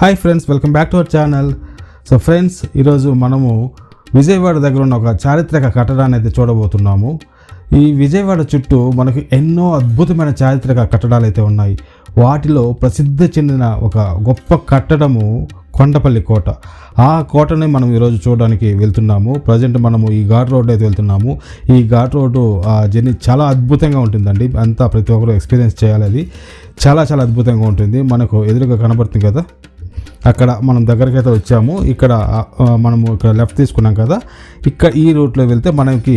Hi friends welcome back to our channel so friends ఈరోజు మనము విజయవాడ దగ్గర ఉన్న ఒక చారిత్రక కట్టడాన్ని అయితే చూడబోతున్నాము. ఈ విజయవాడ చుట్టూ మనకు ఎన్నో అద్భుతమైన చారిత్రక కట్టడాలు అయితే ఉన్నాయి. వాటిలో ప్రసిద్ధి చెందిన ఒక గొప్ప కట్టడము కొండపల్లి కోట. ఆ కోటని మనం ఈరోజు చూడడానికి వెళ్తున్నాము. ప్రజెంట్ మనము ఈ ఘాట్ రోడ్ అయితే వెళ్తున్నాము. ఈ ఘాట్ రోడ్డు ఆ జర్నీ చాలా అద్భుతంగా ఉంటుందండి. అంతా ప్రతి ఒక్కరు ఎక్స్పీరియన్స్ చేయాలి అది. చాలా చాలా అద్భుతంగా ఉంటుంది. మనకు ఎదురుగా కనబడుతుంది కదా? అక్కడ మనం దగ్గరికి అయితే వచ్చాము. ఇక్కడ మనము ఇక్కడ లెఫ్ట్ తీసుకున్నాం కదా. ఇక్కడ ఈ రూట్లో వెళ్తే మనకి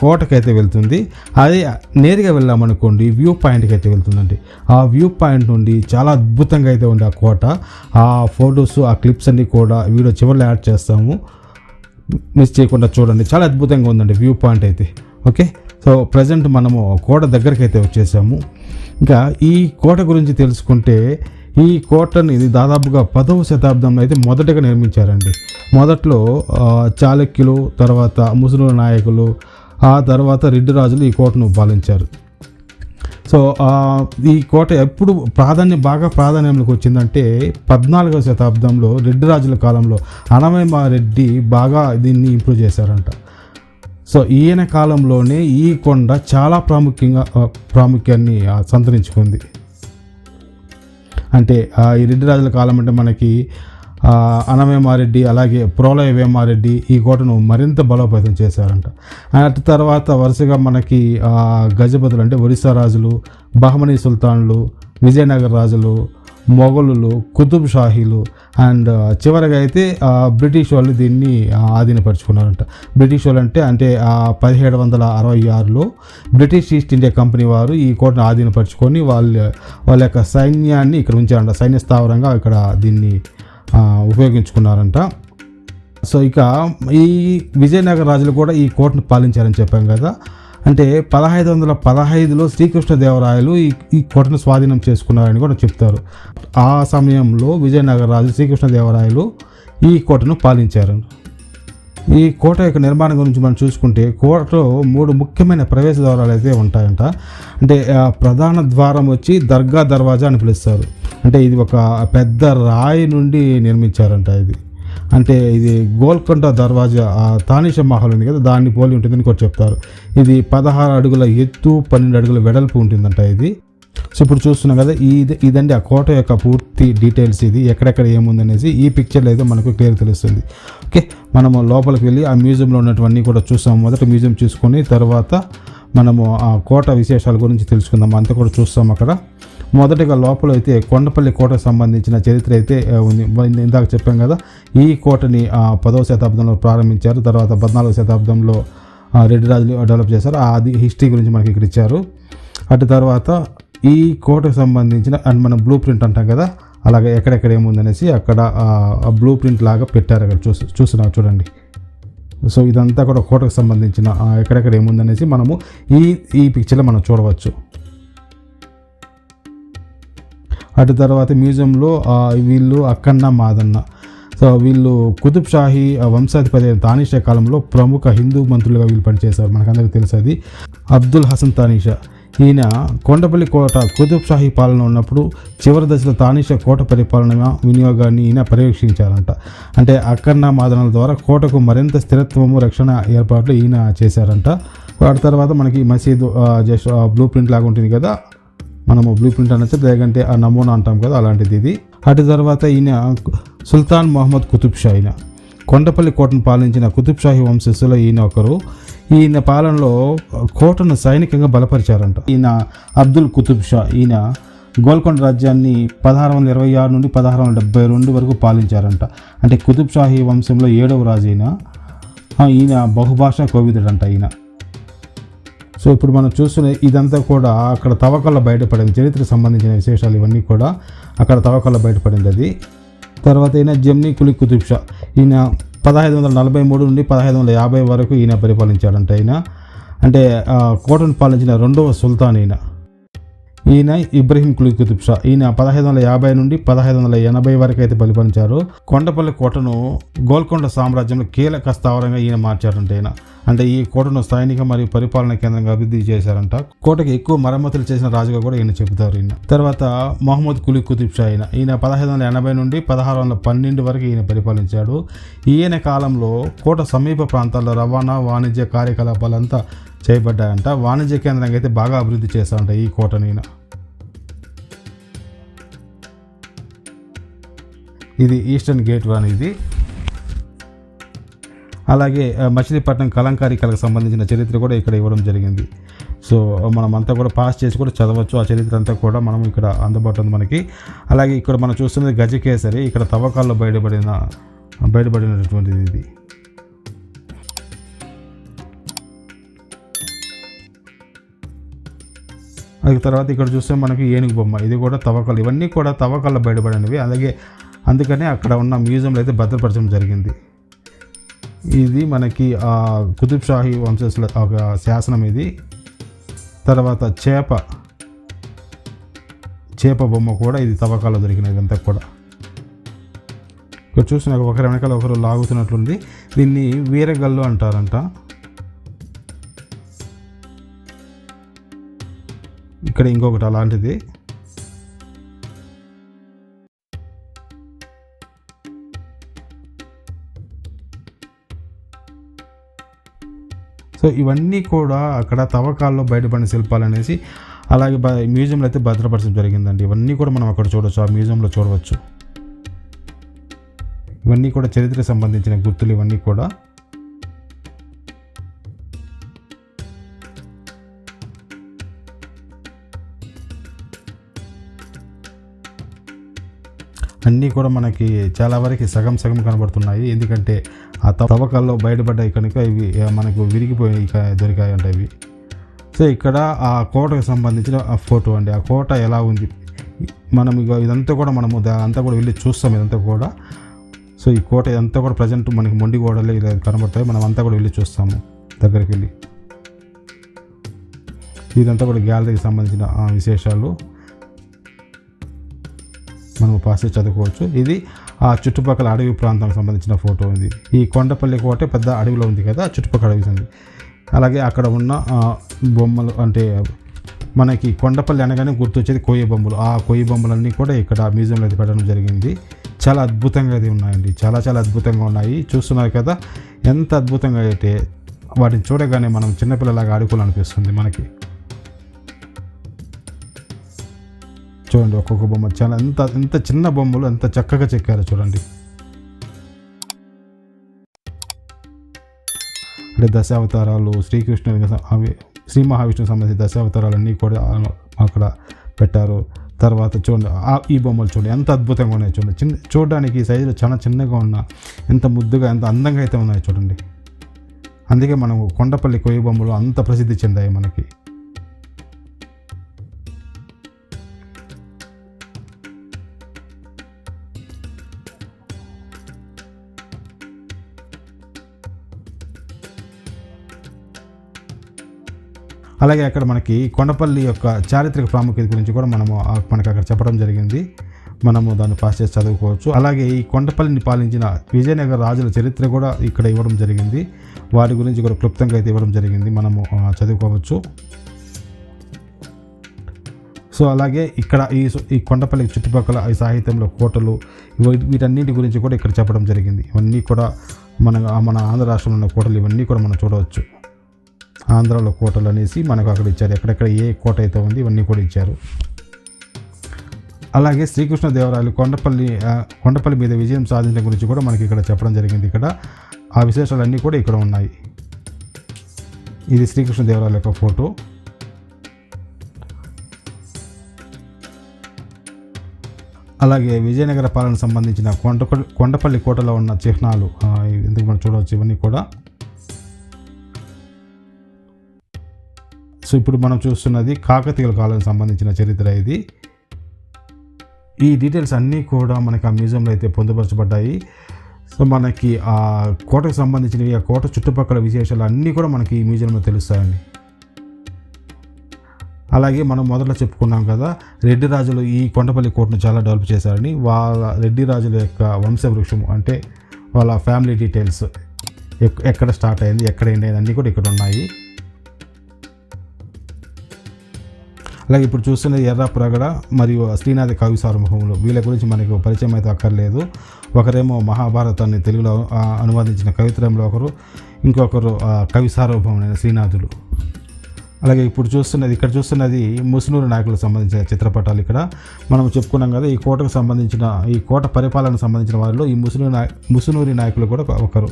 కోటకైతే వెళ్తుంది. అదే నేరుగా వెళ్ళామనుకోండి వ్యూ పాయింట్కి అయితే వెళ్తుందండి. ఆ వ్యూ పాయింట్ నుండి చాలా అద్భుతంగా అయితే ఉంది ఆ కోట. ఆ ఫొటోస్ ఆ క్లిప్స్ అన్నీ కూడా వీడియో చివరిలో యాడ్ చేస్తాము. మిస్ చేయకుండా చూడండి. చాలా అద్భుతంగా ఉందండి వ్యూ పాయింట్ అయితే. ఓకే? సో ప్రజెంట్ మనము కోట దగ్గరికి అయితే వచ్చేసాము. ఇంకా ఈ కోట గురించి తెలుసుకుంటే ఈ కోటని ఇది దాదాపుగా పదవ శతాబ్దంలో అయితే మొదటగా నిర్మించారండి. మొదట్లో చాళుక్యులు తర్వాత ముసులు నాయకులు ఆ తర్వాత రెడ్డి రాజులు ఈ కోటను పాలించారు. సో ఈ కోట ఎప్పుడు ప్రాధాన్యం బాగా ప్రాధాన్యంలోకి వచ్చిందంటే పద్నాలుగవ శతాబ్దంలో రెడ్డి రాజుల కాలంలో అనమయమారెడ్డి బాగా దీన్ని ఇంప్రూవ్ చేశారంట. సో ఈయన కాలంలోనే ఈ కొండ చాలా ప్రాముఖ్యంగా ప్రాముఖ్యాన్ని సంతరించుకుంది. అంటే ఆ, ఈ రెడ్డి రాజుల కాలం అంటే మనకి అనవేమారెడ్డి అలాగే ప్రోలయ వేమారెడ్డి ఈ కోటను మరింత బలోపేతం చేశారంట. అటు తర్వాత వరుసగా మనకి గజపతులు అంటే ఒరిస్సా రాజులు బహమనీ సుల్తాన్లు విజయనగర రాజులు మొఘలులు కుతుబ్ షాహీలు అండ్ చివరగా అయితే బ్రిటిష్ వాళ్ళు దీన్ని ఆధీనపరుచుకున్నారంట. బ్రిటిష్ వాళ్ళు అంటే అంటే పదిహేడు వందల అరవై ఆరులో బ్రిటిష్ ఈస్ట్ ఇండియా కంపెనీ వారు ఈ కోటను ఆధీనపరుచుకొని వాళ్ళ వాళ్ళ యొక్క సైన్యాన్ని ఇక్కడ ఉంచారంట. సైన్య స్థావరంగా ఇక్కడ దీన్ని ఉపయోగించుకున్నారంట. సో ఇక ఈ విజయనగర రాజులు కూడా ఈ కోటను పాలించారని చెప్పాం కదా. అంటే పదహైదు వందల పదహైదులో శ్రీకృష్ణదేవరాయలు ఈ ఈ కోటను స్వాధీనం చేసుకున్నారని కూడా చెప్తారు. ఆ సమయంలో విజయనగర రాజు శ్రీకృష్ణదేవరాయలు ఈ కోటను పాలించారు. ఈ కోట యొక్క నిర్మాణం గురించి మనం చూసుకుంటే కోటలో మూడు ముఖ్యమైన ప్రవేశ ద్వారాలు అయితే ఉంటాయంట. అంటే ప్రధాన ద్వారం వచ్చి దర్గా దర్వాజా అని పిలుస్తారు. అంటే ఇది ఒక పెద్ద రాయి నుండి నిర్మించారంట ఇది. అంటే ఇది గోల్కొండ దర్వాజా తానిష మహల్ ఉంది కదా దాన్ని పోలి ఉంటుందని కూడా చెప్తారు. ఇది పదహారు అడుగుల ఎత్తు పన్నెండు అడుగుల వెడల్పు ఉంటుందంట ఇది. సో ఇప్పుడు చూస్తున్నాం కదా ఇది ఇదండి ఆ కోట యొక్క పూర్తి డీటెయిల్స్ ఇది ఎక్కడెక్కడ ఏముందనేసి ఈ పిక్చర్లో అయితే మనకు క్లియర్ తెలుస్తుంది. ఓకే మనము లోపలికి వెళ్ళి ఆ మ్యూజియంలో ఉన్నటువన్నీ కూడా చూస్తాం మొదట మ్యూజియం చూసుకొని తర్వాత మనము ఆ కోట విశేషాల గురించి తెలుసుకుందాం అంతా కూడా చూస్తాం అక్కడ. మొదటగా లోపల అయితే కొండపల్లి కోటకు సంబంధించిన చరిత్ర అయితే ఉంది. ఇందాక చెప్పాం కదా ఈ కోటని పదవ శతాబ్దంలో ప్రారంభించారు తర్వాత పద్నాలుగో శతాబ్దంలో రెడ్డి రాజులు డెవలప్ చేశారు. ఆ అది హిస్టరీ గురించి మనకి ఇక్కడ ఇచ్చారు. అటు తర్వాత ఈ కోటకు సంబంధించిన అండ్ మనం బ్లూ ప్రింట్ అంటాం కదా అలాగే ఎక్కడెక్కడ ఏముందనేసి అక్కడ బ్లూ ప్రింట్ లాగా పెట్టారు అక్కడ చూసి చూస్తున్నారు చూడండి. సో ఇదంతా కూడా కోటకు సంబంధించిన ఎక్కడెక్కడ ఏముందనేసి మనము ఈ ఈ పిక్చర్లో మనం చూడవచ్చు. అటు తర్వాత మ్యూజియంలో వీళ్ళు అక్కన్న మాదన్న. సో వీళ్ళు కుతుబ్ షాహీ వంశాధిపతి అయిన తానిషా కాలంలో ప్రముఖ హిందూ మంత్రులుగా వీళ్ళు పనిచేశారు. మనకందరికీ తెలుసు అది అబ్దుల్ హసన్ తానిషా. ఈయన కొండపల్లి కోట కుతుబ్ షాహీ పాలన ఉన్నప్పుడు చివరి దశలో తానిషా కోట పరిపాలన వినియోగాన్ని ఈయన పర్యవేక్షించారంట. అంటే అక్కన్న మాదనల ద్వారా కోటకు మరింత స్థిరత్వము రక్షణ ఏర్పాట్లు ఈయన చేశారంట. వాటి తర్వాత మనకి మసీదు జస్ట్ బ్లూ ప్రింట్ లాగా ఉంటుంది కదా మనము బ్లూ ప్రింట్ అనొచ్చు లేదంటే ఆ నమూనా అంటాం కదా అలాంటిది ఇది. అటు తర్వాత ఈయన సుల్తాన్ మొహమ్మద్ కుతుబ్ షా ఈయన. కొండపల్లి కోటను పాలించిన కుతుబ్ షాహీ వంశస్థులో ఈయన ఒకరు. ఈయన పాలనలో కోటను సైనికంగా బలపరిచారంట. ఈయన అబ్దుల్ కుతుబ్ షా ఈయన గోల్కొండ రాజ్యాన్ని పదహారు వందల ఇరవై ఆరు నుండి పదహారు వందల డెబ్బై రెండు వరకు పాలించారంట. అంటే కుతుబ్షాహీ వంశంలో ఏడవ రాజు ఈయన. ఈయన బహుభాషా కోవిదుడంట ఈయన. సో ఇప్పుడు మనం చూస్తున్న ఇదంతా కూడా అక్కడ తవ్వకాల్లో బయటపడింది. చరిత్రకు సంబంధించిన విశేషాలు ఇవన్నీ కూడా అక్కడ తవ్వకాల్లో బయటపడింది అది. తర్వాత ఈయన జమ్నీ కులి కుతుబ్ షా ఈయన పదహైదు వందల నలభై మూడు నుండి పదహైదు వందల యాభై వరకు ఈయన పరిపాలించాడంట ఈయన. అంటే కోటను పాలించిన రెండవ సుల్తాన్ ఈయన. ఈయన ఇబ్రహీం కులికుతుబ్ షా ఈయన పదహైదు వందల యాభై నుండి పదహైదు వందల ఎనభై వరకు అయితే పరిపాలించారు కొండపల్లి కోటను గోల్కొండ సామ్రాజ్యంలో కీలక స్థావరంగా ఈయన మార్చారంట ఈయన. అంటే ఈ కోటను సైనిక మరియు పరిపాలన కేంద్రంగా అభివృద్ధి చేశారంట. కోటకి ఎక్కువ మరమ్మతులు చేసిన రాజుగా కూడా ఈయన చెబుతారు ఈయన. తర్వాత మహమ్మద్ కులీ కుతుబ్ షా ఈయన. ఈయన పదహైదు వందల ఎనభై నుండి పదహారు వందల పన్నెండు వరకు ఈయన పరిపాలించాడు. ఈయన కాలంలో కోట సమీప ప్రాంతాల్లో రవాణా వాణిజ్య కార్యకలాపాలంతా చేయబడ్డాయంట వాణిజ్య కేంద్రంగా అయితే బాగా అభివృద్ధి చేశామంట ఈ కోటని నేను ఇది ఈస్టర్న్ గేట్ వన్ ఇది అలాగే మచిలీపట్నం కలంకారీ కళకు సంబంధించిన చరిత్ర కూడా ఇక్కడ ఇవ్వడం జరిగింది. సో మనం అంతా కూడా పాస్ చేసి కూడా చదవచ్చు. ఆ చరిత్ర అంతా కూడా మనం ఇక్కడ అందుబాటు ఉంది మనకి. అలాగే ఇక్కడ మనం చూస్తున్నది గజకేసరి. ఇక్కడ తవ్వకాల్లో బయటపడిన బయటపడినటువంటిది ఇది. అది తర్వాత ఇక్కడ చూస్తే మనకి ఏనుగు బొమ్మ. ఇది కూడా తవ్వకాలు. ఇవన్నీ కూడా తవ్వకాల్లో బయటపడినవి. అలాగే అందుకనే అక్కడ ఉన్న మ్యూజియంలో అయితే భద్రపరచడం జరిగింది. ఇది మనకి కుతుబ్ షాహీ వంశస్థుల ఒక శాసనం ఇది. తర్వాత చేప. చేప బొమ్మ కూడా ఇది తవ్వకాల్లో దొరికినది ఇదంతా కూడా. ఇక్కడ చూసిన ఒకరి వెనకాల ఒకరు లాగుతున్నట్లుంది. దీన్ని వీరగల్లు అంటారంట. ఇక్కడ ఇంకొకటి అలాంటిది. సో ఇవన్నీ కూడా అక్కడ తవ్వకాల్లో బయటపడిన శిల్పాలు అనేసి అలాగే బ మ్యూజియంలో అయితే భద్రపరచడం జరిగిందండి. ఇవన్నీ కూడా మనం అక్కడ చూడవచ్చు ఆ మ్యూజియంలో చూడవచ్చు. ఇవన్నీ కూడా చరిత్రకు సంబంధించిన గుర్తులు ఇవన్నీ కూడా. అన్నీ కూడా మనకి చాలా వరకు సగం సగం కనబడుతున్నాయి. ఎందుకంటే ఆ తవ్వకాల్లో బయటపడ్డాయి కనుక ఇవి మనకు విరిగిపోయి దొరికాయి అంటే ఇవి. సో ఇక్కడ ఆ కోటకు సంబంధించిన ఆ ఫోటో అండి. ఆ కోట ఎలా ఉంది? మనం ఇక ఇదంతా కూడా మనము అంతా కూడా వెళ్ళి చూస్తాం ఇదంతా కూడా. సో ఈ కోట ఇదంతా కూడా ప్రజెంట్ మనకి మొండి గోడలు ఇలా కనబడతాయి. మనం అంతా కూడా వెళ్ళి చూస్తాము దగ్గరికి వెళ్ళి. ఇదంతా కూడా గ్యాలరీకి సంబంధించిన విశేషాలు. మనం పాస్ చదువుకోవచ్చు. ఇది ఆ చుట్టుపక్కల అడవి ప్రాంతానికి సంబంధించిన ఫోటో ఉంది. ఈ కొండపల్లి కోట పెద్ద అడవిలో ఉంది కదా చుట్టుపక్కల అడవి ఉంది అలాగే అక్కడ ఉన్న బొమ్మలు అంటే మనకి కొండపల్లి అనగానే గుర్తొచ్చేది కొయ్య బొమ్మలు. ఆ కొయ్య బొమ్మలన్నీ కూడా ఇక్కడ మ్యూజియంలో అది పెట్టడం జరిగింది. చాలా అద్భుతంగా అది ఉన్నాయండి. చాలా చాలా అద్భుతంగా ఉన్నాయి. చూస్తున్నారు కదా ఎంత అద్భుతంగా అయితే వాటిని చూడగానే మనం చిన్నపిల్లలాగా ఆడుకోవాలనిపిస్తుంది మనకి. చూడండి ఒక్కొక్క బొమ్మ. చాలా ఎంత ఎంత చిన్న బొమ్మలు ఎంత చక్కగా చెక్కారో చూడండి. అంటే దశావతారాలు శ్రీకృష్ణుని అవి శ్రీ మహావిష్ణువు సంబంధించిన దశావతారాలు అన్నీ కూడా అక్కడ పెట్టారు. తర్వాత చూడండి ఆ- ఈ బొమ్మలు చూడండి ఎంత అద్భుతంగా ఉన్నాయి చూడండి. చిన్న చూడడానికి ఈ సైజులో చాలా చిన్నగా ఉన్న ఎంత ముద్దుగా ఎంత అందంగా అయితే ఉన్నాయి చూడండి. అందుకే మనం కొండపల్లి కొయ్య బొమ్మలు అంత ప్రసిద్ధి చెందాయి మనకి. అలాగే అక్కడ మనకి కొండపల్లి యొక్క చారిత్రక ప్రాముఖ్యత గురించి కూడా మనము మనకు మనకి అక్కడ చెప్పడం జరిగింది. మనము దాన్ని పాస్ చేసి చదువుకోవచ్చు. అలాగే ఈ కొండపల్లిని పాలించిన విజయనగర రాజుల చరిత్ర కూడా ఇక్కడ ఇవ్వడం జరిగింది. వారి గురించి కూడా క్లుప్తంగా అయితే ఇవ్వడం జరిగింది. మనము చదువుకోవచ్చు. సో అలాగే ఇక్కడ ఈ ఈ కొండపల్లి చుట్టుపక్కల ఈ సాహిత్యంలో కోటలు వీటన్నిటి గురించి కూడా ఇక్కడ చెప్పడం జరిగింది. ఇవన్నీ కూడా మన మన ఆంధ్ర రాష్ట్రంలో ఉన్న కోటలు ఇవన్నీ కూడా మనం చూడవచ్చు. ఆంధ్రాలో కోటలు అనేసి మనకు అక్కడ ఇచ్చారు. ఎక్కడెక్కడ ఏ కోట అయితే ఉంది ఇవన్నీ కూడా ఇచ్చారు. అలాగే శ్రీకృష్ణదేవరాయలు కొండపల్లి కొండపల్లి మీద విజయం సాధించడం గురించి కూడా మనకి ఇక్కడ చెప్పడం జరిగింది. ఇక్కడ ఆ విశేషాలన్నీ కూడా ఇక్కడ ఉన్నాయి. ఇది శ్రీకృష్ణదేవరాయల యొక్క ఫోటో. అలాగే విజయనగర పాలన సంబంధించిన కొండ కొండపల్లి కోటలో ఉన్న చిహ్నాలు ఎందుకు మనం చూడవచ్చు ఇవన్నీ కూడా. సో ఇప్పుడు మనం చూస్తున్నది కాకతీయుల కాలానికి సంబంధించిన చరిత్ర ఇది. ఈ డీటెయిల్స్ అన్నీ కూడా మనకి ఆ మ్యూజియంలో అయితే పొందుపరచబడ్డాయి. సో మనకి ఆ కోటకు సంబంధించినవి ఆ కోట చుట్టుపక్కల విశేషాలు అన్నీ కూడా మనకి ఈ మ్యూజియంలో తెలుస్తాయండి. అలాగే మనం మొదట్లో చెప్పుకున్నాం కదా రెడ్డి రాజులు ఈ కొండపల్లి కోటను చాలా డెవలప్ చేశారని. వాళ్ళ రెడ్డి రాజుల యొక్క వంశవృక్షం అంటే వాళ్ళ ఫ్యామిలీ డీటెయిల్స్ ఎక్- ఎక్కడ స్టార్ట్ అయింది ఎక్కడ ఎండ్ అయింది అన్నీ కూడా ఇక్కడ ఉన్నాయి. అలాగే ఇప్పుడు చూస్తున్నది ఎర్ర ప్రగడ మరియు శ్రీనాథి కవి సార్వభౌములు. వీళ్ళ గురించి మనకు పరిచయం అయితే అక్కర్లేదు. ఒకరేమో మహాభారతాన్ని తెలుగులో అనువాదించిన కవిత్రంలో ఒకరు ఇంకొకరు కవి సార్వభౌములైన శ్రీనాథులు. అలాగే ఇప్పుడు చూస్తున్నది ఇక్కడ చూస్తున్నది ముసునూరు నాయకులకు సంబంధించిన చిత్రపటాలు ఇక్కడ. మనం చెప్పుకున్నాం కదా ఈ కోటకు సంబంధించిన ఈ కోట పరిపాలనకు సంబంధించిన వారిలో ఈ ముసునూరు నాయ ముసునూరి నాయకులు కూడా ఒకరు.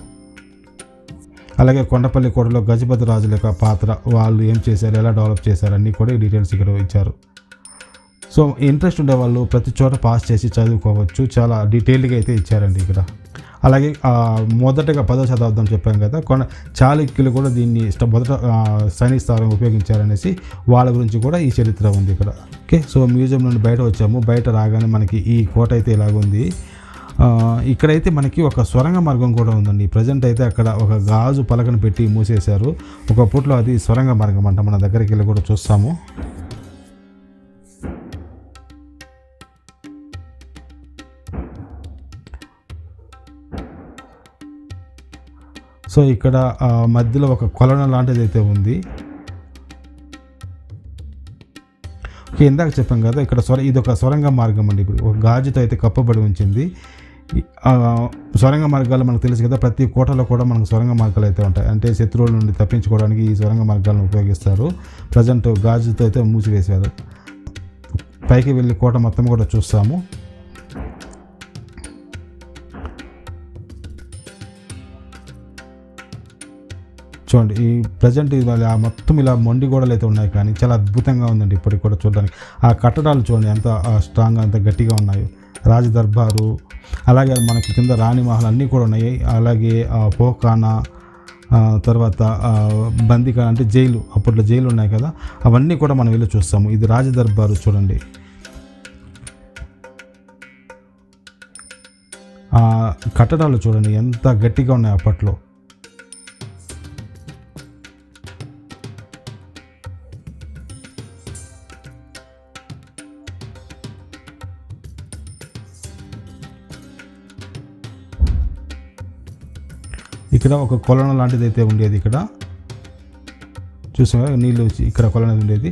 అలాగే కొండపల్లి కోటలో గజపతి రాజుల యొక్క పాత్ర వాళ్ళు ఏం చేశారు ఎలా డెవలప్ చేశారు అన్నీ కూడా ఈ డీటెయిల్స్ ఇక్కడ ఇచ్చారు. సో ఇంట్రెస్ట్ ఉండే వాళ్ళు ప్రతి చోట పాస్ చేసి చదువుకోవచ్చు. చాలా డీటెయిల్డ్గా అయితే ఇచ్చారండి ఇక్కడ. అలాగే మొదటగా పదో శతాబ్దం చెప్పాం కదా కొన చాళుక్యులు కూడా దీన్ని ఇష్ట- మొదట ఆ, సైనిక స్థావరం ఉపయోగించారనేసి వాళ్ళ గురించి కూడా ఈ చరిత్ర ఉంది ఇక్కడ. ఓకే సో మ్యూజియం నుండి బయట వచ్చాము. బయట రాగానే మనకి ఈ కోట అయితే ఇలాగుంది. ఇక్కడైతే మనకి ఒక సొరంగ మార్గం కూడా ఉందండి. ప్రజెంట్ అయితే అక్కడ ఒక గాజు పలకను పెట్టి మూసేశారు. ఒకప్పట్లో అది సొరంగ మార్గం అంట. మన దగ్గరికి వెళ్ళి కూడా చూస్తాము. సో ఇక్కడ మధ్యలో ఒక కొలన లాంటిది అయితే ఉంది. ఇందాక చెప్పాం కదా ఇక్కడ స్వర ఇది ఒక సొరంగ మార్గం అండి. ఇప్పుడు ఒక గాజుతో అయితే కప్పబడి ఉంచింది. సొరంగ మార్గాలు మనకు తెలుసు కదా ప్రతి కోటలో కూడా మనకు సొరంగ మార్గాలు అయితే ఉంటాయి. అంటే శత్రువుల నుండి తప్పించుకోవడానికి ఈ సొరంగ మార్గాలను ఉపయోగిస్తారు. ప్రజెంట్ గాజుతో అయితే మూసివేశారు. పైకి వెళ్ళి కోట మొత్తం కూడా చూస్తాము. చూడండి ఈ ప్రజెంట్ ఇవాళ ఆ మొత్తం ఇలా మొండి గోడలు అయితే ఉన్నాయి కానీ చాలా అద్భుతంగా ఉందండి ఇప్పటికి కూడా చూడడానికి. ఆ కట్టడాలు చూడండి ఎంత స్ట్రాంగ్ అంత గట్టిగా ఉన్నాయో. రాజ దర్బారు అలాగే మనకి కింద రాణి మహల్ అన్నీ కూడా ఉన్నాయి. అలాగే ఆ, పోఖానా తర్వాత ఆ, బందికా అంటే జైలు అప్పట్లో జైలు ఉన్నాయి కదా అవన్నీ కూడా మనం వెళ్ళి చూస్తాము. ఇది రాజ దర్బారు చూడండి కట్టడాలు చూడండి ఎంత గట్టిగా ఉన్నాయి అప్పట్లో. ఇక్కడ ఒక కొలన లాంటిది అయితే ఉండేది ఇక్కడ. చూసాం కదా నీళ్ళు ఇక్కడ కొలన ఉండేది.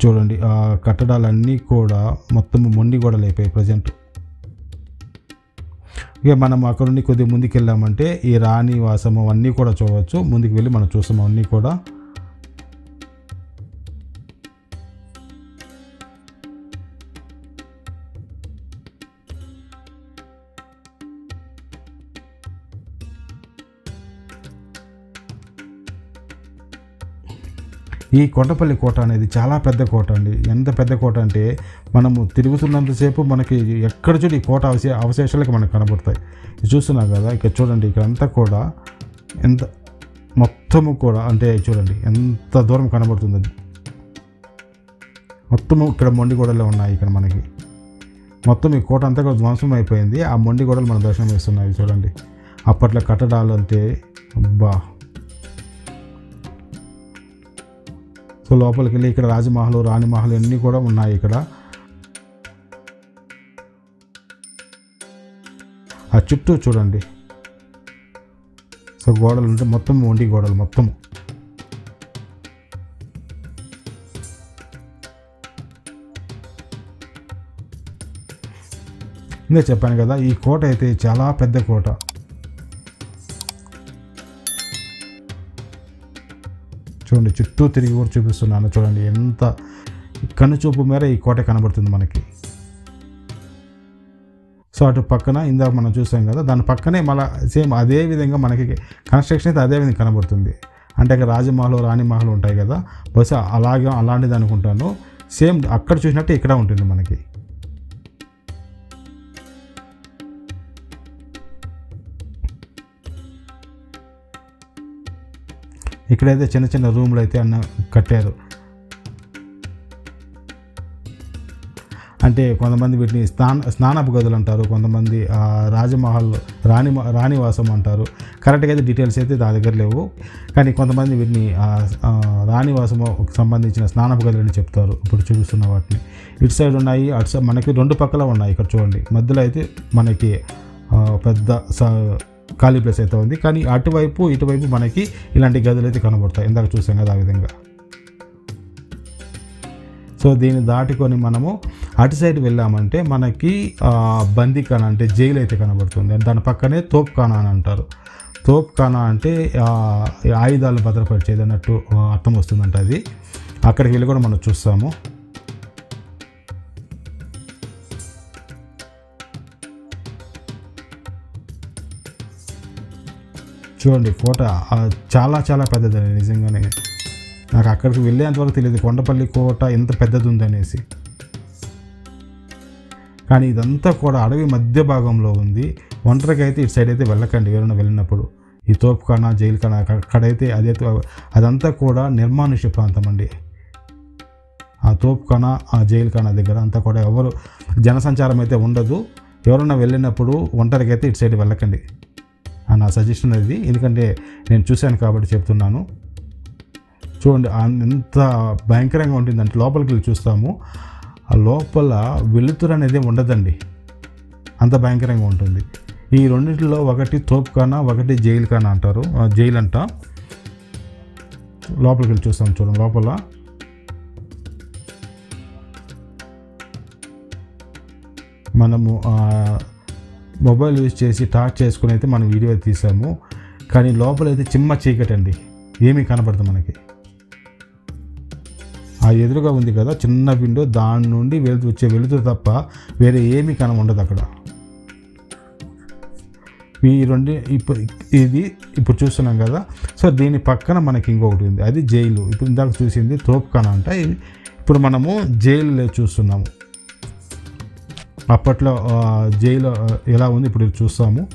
చూడండి ఆ కట్టడాలన్నీ కూడా మొత్తం మొండి గోడలు అయిపోయాయి ప్రజెంట్. ఇక మనం అక్కడ నుండి కొద్దిగా ముందుకు వెళ్ళామంటే ఈ రాణి వాసము అవన్నీ కూడా చూడవచ్చు. ముందుకు వెళ్ళి మనం చూసాము అన్నీ కూడా. ఈ కొండపల్లి కోట అనేది చాలా పెద్ద కోట అండి. ఎంత పెద్ద కోట అంటే మనము తిరుగుతున్నంతసేపు మనకి ఎక్కడ చూడు ఈ కోట అవశే అవశేషాలకి మనకు కనబడతాయి. చూస్తున్నాం కదా ఇక్కడ చూడండి ఇక్కడ అంతా కూడా ఎంత మొత్తము కూడా అంటే చూడండి ఎంత దూరం కనబడుతుంది. అది మొత్తము ఇక్కడ మొండి గోడలే ఉన్నాయి ఇక్కడ మనకి. మొత్తం ఈ కోట అంతా ధ్వంసం అయిపోయింది. ఆ మొండి గోడలు మన దర్శనం ఇస్తున్నాయి చూడండి. అప్పట్లో కట్టడాలు అంటే అబ్బా! సో లోపలికి వెళ్ళి ఇక్కడ రాజమహల్ రాణిమహల్ అన్నీ కూడా ఉన్నాయి ఇక్కడ. ఆ చుట్టూ చూడండి. సో గోడలు ఉంటే మొత్తం ఒంటి గోడలు మొత్తం. ఇందే చెప్పాను కదా ఈ కోట అయితే చాలా పెద్ద కోట. చూడండి చుట్టూ తిరిగి కూడా చూపిస్తున్నాను. చూడండి ఎంత కనుచూపు మేర ఈ కోట కనబడుతుంది మనకి. సో అటు పక్కన ఇందాక మనం చూసాం కదా దాని పక్కనే మళ్ళీ సేమ్ అదే విధంగా మనకి కన్స్ట్రక్షన్ అయితే అదే విధంగా కనబడుతుంది. అంటే అక్కడ రాజమహల్ రాణిమహల్ ఉంటాయి కదా బహుశా అలాగే అలాంటిది అనుకుంటాను. సేమ్ అక్కడ చూసినట్టు ఇక్కడ ఉంటుంది మనకి. ఇక్కడైతే చిన్న చిన్న రూములు అయితే అన్న కట్టారు. అంటే కొంతమంది వీటిని స్నాన స్నానపు గదులు అంటారు కొంతమంది రాజమహల్ రాణి రాణివాసం అంటారు. కరెక్ట్గా అయితే డీటెయిల్స్ అయితే నా దగ్గర లేవు. కానీ కొంతమంది వీటిని రాణివాసముకు సంబంధించిన స్నానపు గదులు అని చెప్తారు. ఇప్పుడు చూపిస్తున్న వాటిని. ఇటు సైడ్ ఉన్నాయి అటు సైడ్ మనకి రెండు పక్కల ఉన్నాయి. ఇక్కడ చూడండి. మధ్యలో అయితే మనకి పెద్ద స- ఖాళీ ప్లేస్ అయితే ఉంది. కానీ అటువైపు ఇటువైపు మనకి ఇలాంటి గదులు అయితే కనబడతాయి. ఇందాక చూసాం కదా ఆ విధంగా. సో దీన్ని దాటుకొని మనము అటు సైడ్ వెళ్ళామంటే మనకి ఆ, బందీఖానా అంటే జైలు అయితే కనబడుతుంది. దాని పక్కనే తోప్ఖానా అని అంటారు. తోప్ఖానా అంటే ఆయుధాలు భద్రపరిచేది అన్నట్టు అర్థం వస్తుందంట అది. అక్కడికి వెళ్ళి కూడా మనం చూస్తాము. చూడండి కోట చాలా చాలా పెద్దదండి నిజంగానే. నాకు అక్కడికి వెళ్ళేంతవరకు తెలియదు కొండపల్లి కోట ఎంత పెద్దది ఉందనేసి కానీ ఇదంతా కూడా అడవి మధ్య భాగంలో ఉంది. ఒంటరికి అయితే ఇటు సైడ్ అయితే వెళ్ళకండి ఎవరైనా వెళ్ళినప్పుడు. ఈ తోపుఖానా జైలు ఖానా అక్కడైతే అదైతే అదంతా కూడా నిర్మానుష్య ప్రాంతం అండి ఆ తోపుఖానా ఆ జైలు దగ్గర అంతా కూడా ఎవరు జనసంచారం అయితే ఉండదు. ఎవరైనా వెళ్ళినప్పుడు ఒంటరికి అయితే ఇటు సైడ్ వెళ్ళకండి. నా సజెషన్ అది. ఎందుకంటే నేను చూశాను కాబట్టి చెప్తున్నాను. చూడండి ఎంత భయంకరంగా ఉంటుందంటే లోపలికి వెళ్ళి చూస్తాము. ఆ లోపల వెలుతురు అనేది ఉండదండి. అంత భయంకరంగా ఉంటుంది. ఈ రెండింటిలో ఒకటి తోపుఖానా ఒకటి జైలు ఖానా అంటారు. ఆ, జైలు అంట లోపలికి వెళ్ళి చూస్తాం చూడండి లోపల. మనము మొబైల్ యూజ్ చేసి టార్చ్ చేసుకుని అయితే మనం వీడియో తీసాము. కానీ లోపల అయితే చిమ్మ చీకటి అండి ఏమీ కనబడదు మనకి. ఆ ఎదురుగా ఉంది కదా చిన్న విండో దాని నుండి వెలుతు వచ్చే వెలుతురు తప్ప వేరే ఏమీ కనం ఉండదు అక్కడ. ఈ రెండు ఇప్పుడు ఇది ఇప్పుడు చూస్తున్నాం కదా. సో దీని పక్కన మనకి ఇంకొకటి ఉంది. అది జైలు. ఇప్పుడు ఇందాక చూసింది తోపుఖానా అంట. ఇప్పుడు మనము జైలు చూస్తున్నాము. అప్పట్లో జైలు ఎలా ఉంది ఇప్పుడు చూస్తాము.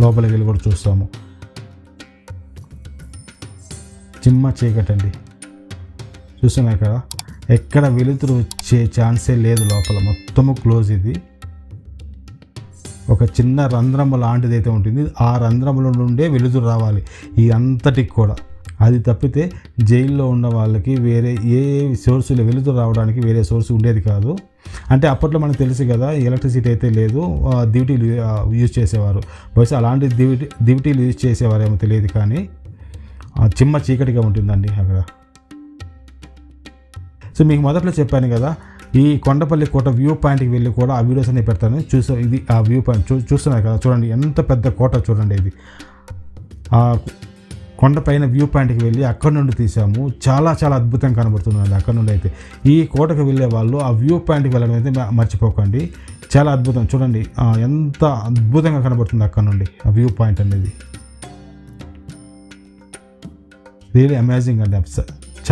లోపలికి వెళ్ళి కూడా చూస్తాము. చిమ్మ చీకటి అండి చూస్తున్నారు కదా? ఎక్కడ వెలుతురు వచ్చే ఛాన్సే లేదు లోపల. మొత్తము క్లోజ్ ఇది. ఒక చిన్న రంధ్రము లాంటిది అయితే ఉంటుంది. ఆ రంధ్రముల నుండే వెలుతురు రావాలి. ఈ అంతటికి కూడా. అది తప్పితే జైల్లో ఉన్న వాళ్ళకి వేరే ఏ సోర్సులు వెలుతురు రావడానికి వేరే సోర్స్ ఉండేది కాదు. అంటే అప్పట్లో మనకు తెలుసు కదా ఎలక్ట్రిసిటీ అయితే లేదు దివిటీలు యూజ్ చేసేవారు. బహుశా అలాంటి దివిటీ దివిటీలు యూజ్ చేసేవారేమో తెలియదు కానీ చిమ్మ చీకటిగా ఉంటుందండి అక్కడ. సో మీకు మొదట్లో చెప్పాను కదా ఈ కొండపల్లి కోట వ్యూ పాయింట్కి వెళ్ళి కూడా ఆ వీడియోస్ అన్ని పెడతాను. చూసా ఇది ఆ వ్యూ పాయింట్ చూ చూస్తున్నారు కదా చూడండి ఎంత పెద్ద కోట చూడండి ఇది. ఆ కొండపైన వ్యూ పాయింట్కి వెళ్ళి అక్కడ నుండి తీసాము. చాలా చాలా అద్భుతంగా కనబడుతుందండి అక్కడ నుండి అయితే. ఈ కోటకు వెళ్ళే వాళ్ళు ఆ వ్యూ పాయింట్కి వెళ్ళడం అయితే మర్చిపోకండి. చాలా అద్భుతం. చూడండి ఎంత అద్భుతంగా కనబడుతుంది అక్కడ నుండి ఆ వ్యూ పాయింట్ అనేది. రియలీ అమేజింగ్ అండి. అప్స-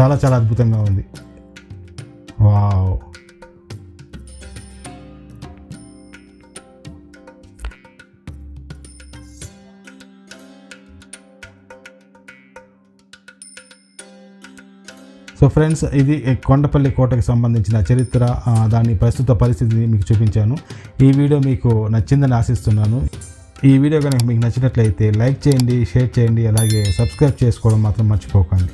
చాలా చాలా అద్భుతంగా ఉంది. ఫ్రెండ్స్ ఇది కొండపల్లి కోటకు సంబంధించిన చరిత్ర దాని ప్రస్తుత పరిస్థితిని మీకు చూపించాను. ఈ వీడియో మీకు నచ్చిందని ఆశిస్తున్నాను. ఈ వీడియో కనుక మీకు నచ్చినట్లయితే లైక్ చేయండి షేర్ చేయండి అలాగే సబ్స్క్రైబ్ చేసుకోవడం మాత్రం మర్చిపోకండి.